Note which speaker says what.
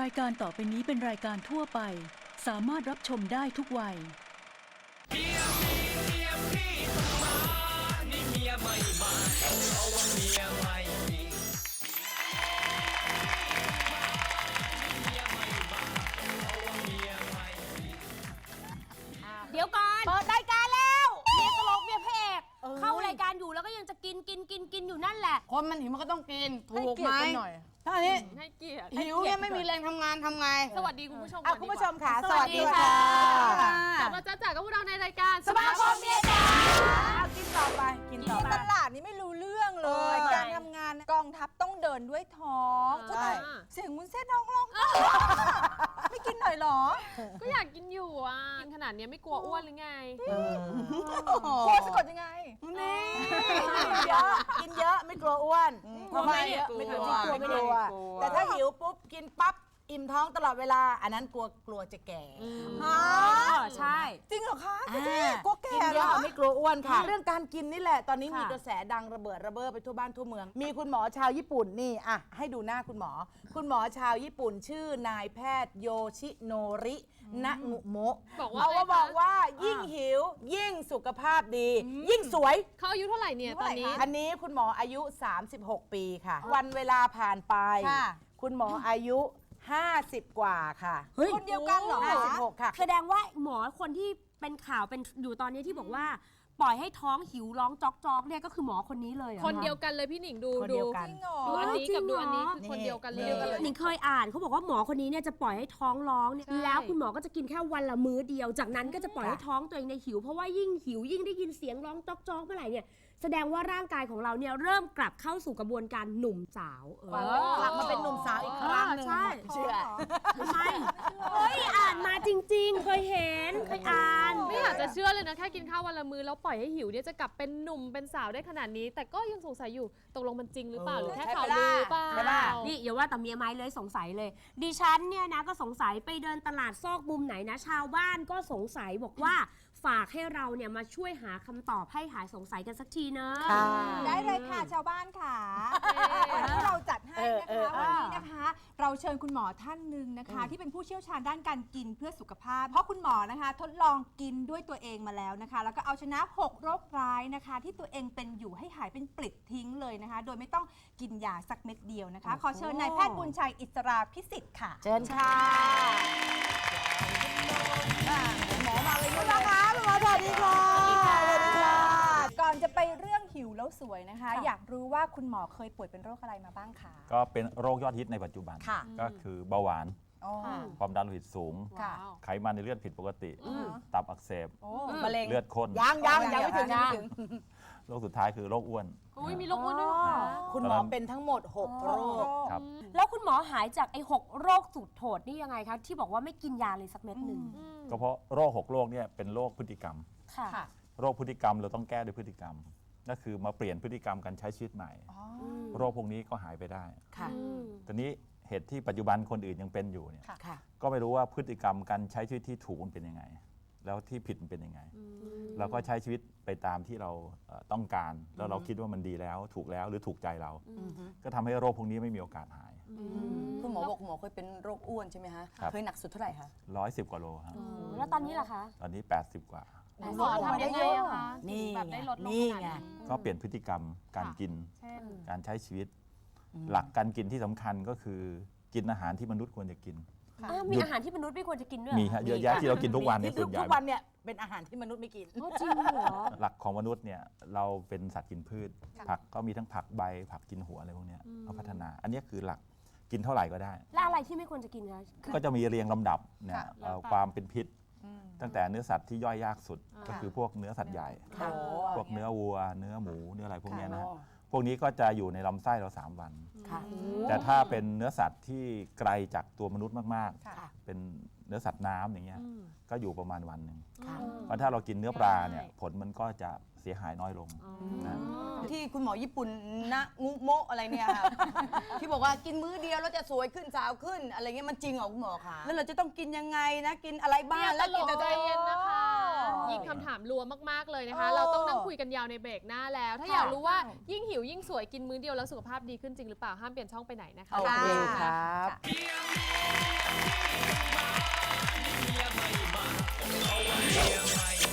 Speaker 1: รายการต่อไปนี้เป็นรายการทั่วไป สามารถรับชมได้ทุกวัย
Speaker 2: เมียมีเมียพี่ต้องมา นี่เมียไม่มาเพราะว่าเมียไม่มีเมียไม่มาเพราะว่าเมียไม่มี
Speaker 3: เดี๋ยวก่อน
Speaker 4: เปิดรายการแล้ว
Speaker 3: เมียตลกเมียพระเอกเข้ารายการอยู่แล้วก็ยังจะกินกินกินกินอยู่นั่นแหละ
Speaker 4: คนมันหิวมันก็ต้องกิน ถูก
Speaker 5: ให้เกีย
Speaker 4: ไห
Speaker 5: ร
Speaker 4: ม
Speaker 5: ติกันหน่อย
Speaker 4: ถ้าอันนี้
Speaker 6: ให้เกียรติ
Speaker 4: หิวเนี่ยไม่มีแรงทำงานทำไง
Speaker 6: สวัสดีคุณผู้ชม
Speaker 5: อะ
Speaker 6: ก่อน
Speaker 5: คุณ
Speaker 6: ดี
Speaker 5: ผู้
Speaker 6: ก
Speaker 5: ช
Speaker 6: ว่าม
Speaker 5: ค่ะ
Speaker 3: สวัสดีค่ะ
Speaker 6: กลับมาจ้าจ๋ากับพวกเราในรายการ
Speaker 5: สมาคมเมียจ๋า
Speaker 4: เอากินต่อไปกินต่อ
Speaker 5: ที่
Speaker 4: ไป
Speaker 5: ตลาดนี่ไม่รู้เรื่องเลย
Speaker 4: เออ
Speaker 5: การทำงานกองทัพต้องเดินด้วยท้อง
Speaker 4: ใช่
Speaker 5: เสียงมุนเส้นน้องร้อง ไม่กินหน่อยเหรอ
Speaker 6: ก็อยากกินอยู่อะกินขนาดเนี้ยไม่กลัวอ้วนหรือไง
Speaker 5: กลัวสะกดยังไง
Speaker 4: นี่กินเยอะกินเยอะไม่กลัวอ้วน
Speaker 6: กลัวไหมเนี่ย
Speaker 4: ไม่กลัวไม่กลัว แต่ถ้าหิวปุ๊บกินปั๊บอิ่มท้องตลอดเวลา อันนั้นกลัวกลัวจะแก่
Speaker 5: ฮะ
Speaker 3: ใช่
Speaker 5: จริงเหรอคะ
Speaker 4: อ่า
Speaker 5: พี่
Speaker 4: อะไม่กลัวอ้วนค่ะ เรื่องการกินนี่แหละ ตอนนี้มี
Speaker 3: ค่ะ
Speaker 4: กระแสดังระเบิดระเบ้อไปทั่วบ้านทั่วเมือง มีคุณหมอชาวญี่ปุ่นนี่อะให้ดูหน้าคุณหมอ คุณหมอชาวญี่ปุ่นชื่อนายแพทย์โยชิโนรินะงุโมะ
Speaker 6: บอกว่า
Speaker 4: เขาก็
Speaker 6: ไงคะ
Speaker 4: บอกว่ายิ่งหิว ยิ่งสุขภาพดี ยิ่งสวย
Speaker 6: เขาอายุเท่าไหร่เนี่ยตอนนี้
Speaker 4: อันนี้คุณหมออายุ 36 ปีค่ะ วันเวลาผ่านไป
Speaker 5: ค่ะ
Speaker 4: คุณหมออายุ 50 กว่าค่ะ
Speaker 5: คนเดียวกันเหรอคะ
Speaker 4: 56ค่ะ
Speaker 3: แสดงว่าหมอคนที่เป็นข่าวเป็นอยู่ตอนนี้ที่บอกว่า ปล่อยให้ท้องหิวร้องจอกจอกๆเนี่ยก็คือหมอคนนี้เลยหรอ
Speaker 6: คนเดียวกันเลยพี่หนิงดู
Speaker 4: คน
Speaker 6: ดู
Speaker 4: เดียวกัน
Speaker 5: จริงเหรอ
Speaker 6: ดูอันนี้
Speaker 3: จริ
Speaker 6: กับ
Speaker 3: งเหรอ
Speaker 6: ดูอันนี้คือคนเดียวกันเลย
Speaker 4: นี่
Speaker 3: หนิงเคยอ่านเขาบอกว่าหมอคนนี้เนี่ยจะปล่อยให้ท้องร้องเนี่ย
Speaker 6: ใช่
Speaker 3: แล้วคุณหมอก็จะกินแค่วันละมื้อเดียว จากนั้นก็จะปล่อยให้ท้องตัวเองในยหิว เพราะว่ายิ่งหิวยิ่งได้ยินเสียงร้องจอกจอกๆเมื่อไหร่เนี่ย แสดงว่าร่างกายของเราเนี่ยเริ่มกลับเข้าสู่กระบวนการหนุ่มสาวเออ
Speaker 4: กลับมาเป็นหนุ่มสาวอีกครั้งหนึ่ง
Speaker 3: ใช่
Speaker 4: เชื่อ
Speaker 3: ทำไมเฮ้ยอ่านมาจริง ๆ เคยเห็นเคยอ่าน
Speaker 6: ไม่อยากจะเชื่อเลยนะ แค่กินข้าววันละมื้อแล้วปล่อยให้หิวเนี่ยจะกลับเป็นหนุ่มเป็นสาวได้ขนาดนี้ แต่ก็ยังสงสัยอยู่ตกลงมันจริงหรือเปล่า
Speaker 4: เออ
Speaker 6: หรือแค่
Speaker 4: ใช่
Speaker 6: ข่าว
Speaker 4: ปะ
Speaker 6: ลื
Speaker 4: ล่ะ
Speaker 6: อเปล่า
Speaker 4: ใช่ปะ
Speaker 3: นี่อย่าว่าแต่เมียไม้เลยสงสัยเลย ดิฉันเนี่ยนะก็สงสัยไปเดินตลาดซอกมุมไหนนะ ชาวบ้านก็สงสัยบอกว่า ฝากให้เราเนี่ยมาช่วยหาคำตอบให้หายสงสัยกันสักทีเนอะ
Speaker 4: ค่ะ
Speaker 5: ได้เลยค่ะชาวบ้านค่ะวันนี้เราจัดให้
Speaker 4: เออ
Speaker 5: นะ
Speaker 4: เออ
Speaker 5: คะวันนี้นะคะ เราเชิญคุณหมอท่านหนึ่งนะคะ ที่เป็นผู้เชี่ยวชาญด้านการกินเพื่อสุขภาพ เพราะคุณหมอนะคะ ทดลองกินด้วยตัวเองมาแล้วนะคะ แล้วก็เอาชนะ 6 โรคร้ายนะคะ ที่ตัวเองเป็นอยู่ให้หายเป็นปลิดทิ้งเลยนะคะ โดยไม่ต้องกินยาสักเม็ดเดียวนะคะ ขอเชิญนายแพทย์บุญชัยอิสราพิสิทธิ์ค่ะ
Speaker 4: เชิญค่ะ หมอมาเลยคุณหมอคะคุณหมอสวัสดีค่ะสวัสดีค่ะ
Speaker 5: ก่อนจะไปเรื่องหิวแล้วสวยนะคะ อยากรู้ว่าคุณหมอเคยป่วยเป็นโรคอะไรมาบ้างคะ
Speaker 7: ก็เป็นโรคยอดฮิตในปัจจุบัน
Speaker 5: ค่ะ
Speaker 7: ก็คือเบาหวาน
Speaker 5: อ๋อ
Speaker 7: ความดันโลหิตสูง
Speaker 5: ค่ะ
Speaker 6: ว้าว
Speaker 7: ไขมันในเลือดผิดปกติ ตับอักเสบ
Speaker 5: โอ้
Speaker 4: มะเร็ง
Speaker 7: เลือดข้น
Speaker 4: ยังยัง
Speaker 5: ยั
Speaker 4: ยัง
Speaker 5: ง
Speaker 4: ไม่ถึง
Speaker 5: ยั
Speaker 4: ยัง
Speaker 5: ง
Speaker 4: ไม่ถึง
Speaker 7: โรคสุดท้ายคือโรคอ้วน
Speaker 6: อุ้ยมีโรคอ้วนด้วยเหรอคะ
Speaker 4: คุณหมอเป็นทั้งหมด 6 โรค
Speaker 7: ครับ
Speaker 3: แล้วคุณหมอหายจากไอ้หกโรคสุดโทษนี่ยังไงคะที่บอกว่าไม่กินยาเลยสักเม็ดหนึ่ง
Speaker 7: ก็เพราะโรคหกโรคเนี่ยเป็นโรคพฤติกรรม
Speaker 3: ค่ะ
Speaker 5: ค่ะ
Speaker 7: โรคพฤติกรรมเราต้องแก้ด้วยพฤติกรรมก็คือมาเปลี่ยนพฤติกรรมการใช้ชีวิตใหม่โรคพวกนี้ก็หายไปได้
Speaker 4: ค่ะ
Speaker 7: ตอนนี้เหตุที่ปัจจุบันคนอื่นยังเป็นอยู่เนี่ย
Speaker 4: ค่ะ
Speaker 7: ก็ไม่รู้ว่าพฤติกรรมการใช้ชีวิตที่ถูกมันเป็นยังไง แล้วที่ผิดมันเป็นยังไง เราก็ใช้ชีวิตไปตามที่เราเอ่อต้องการ แล้วเราคิดว่ามันดีแล้วถูกแล้วหรือถูกใจเรา ก็ทำให้โรคพวกนี้ไม่มีโอกาสหาย
Speaker 8: คุณหมอบอกคุณหมอเคยเป็นโรคอ้วนใช่ไหมคะ
Speaker 7: ครับ
Speaker 8: เคยหนักสุดเท่าไหร่คะ
Speaker 7: ร้อยสิบกว่าโลครับ
Speaker 3: แล้วตอนนี้ล่ะคะ
Speaker 7: ตอนนี้ 80 กว่า
Speaker 6: หมอทำยังไงอะคะ
Speaker 4: นี่
Speaker 6: แบบได้ลดลง
Speaker 4: นี่
Speaker 6: ขนาด
Speaker 4: ไง
Speaker 6: นี้
Speaker 7: ก็เปลี่ยนพฤติกรรมการ
Speaker 6: ค่ะ
Speaker 7: กิน
Speaker 6: เช่น
Speaker 7: การใช้ชีวิต หลักการกินที่สำคัญก็คือกินอาหารที่มนุษย์ควรจะกิน
Speaker 3: อ้าวมีอาหารที่มนุษย์ไม่ควรจะกินด้วยเหรอ
Speaker 7: มีฮะเยอะแยะที่เรากินทุกวันเนี่ย
Speaker 4: ที่
Speaker 7: ส่วนใหญ่
Speaker 4: ทุกวันเนี่ยเป็นอาหารที่มนุษย์ไม่กิน
Speaker 3: อ๋อจริงเหรอ
Speaker 7: หลักของมนุษย์เนี่ยเราเป็นสัตว์กินพืช ผักก็มีทั้งผักใบ ผักกินหัวอะไรพวกเนี้ยเขาพัฒนา อันเนี้ยคือหลัก กินเท่าไหร่ก็ได้
Speaker 3: แล้วอะไรที่ไม่ควรจะกินคะคือ
Speaker 7: ก็จะมีเรียงลำดับเนี่ย
Speaker 5: ค่ะ
Speaker 7: เอ่อความเป็นพิษตั้งแต่เนื้อสัตว์ที่ย่อยยากสุดก็คือพวกเนื้อสัตว์ใหญ่
Speaker 4: ค่ะ
Speaker 7: พวกเนื้อวัว เนื้อหมูเนื้ออะไรพวกเนี้ยนะ
Speaker 4: ค่ะ
Speaker 7: พวกนี้ก็จะอยู่ในลำไส้เรา 3 วัน
Speaker 4: ค่ะ
Speaker 7: แต่ถ้าเป็นเนื้อสัตว์ที่ไกลจากตัวมนุษย์มาก
Speaker 5: ค่ะ
Speaker 7: ๆ เป็นเนื้อสัตว์น้ำอย่างเงี้ยก็อยู่ประมาณวันหนึ่ง
Speaker 4: ค่ะ
Speaker 7: เพราะถ้าเรากินเนื้อปลาเนี่ยผลมันก็จะเสียหายน้อยลง
Speaker 8: ที่คุณหมอญี่ปุ่นนะงุโมอะไรเนี่ยค่ะ ที่บอกว่ากินมื้อเดียวแล้วจะสวยขึ้นสาวขึ้นอะไรเงี้ยมันจริงเหรอคุณหมอคะแล้วเราจะต้องกินยังไงนะกินอะไรบ้างแล้วกินแต่
Speaker 6: ใจเย็นนะคะ ยิ่งคำถามรัวมากๆเลยนะคะ เราต้องนั่งคุยกันยาวในเบรกหน้าแล้ว ถ้าอยากรู้ว่ายิ่งหิวยิ่งสวยกินมื้อเดียวแล้วสุขภาพดีขึ้นจริงหรือเปล่าห้ามเปลี่ยนช่องไปไหนนะคะ
Speaker 8: โอเคครับ
Speaker 2: เมีย
Speaker 5: ไม่มาเอาเมียไม่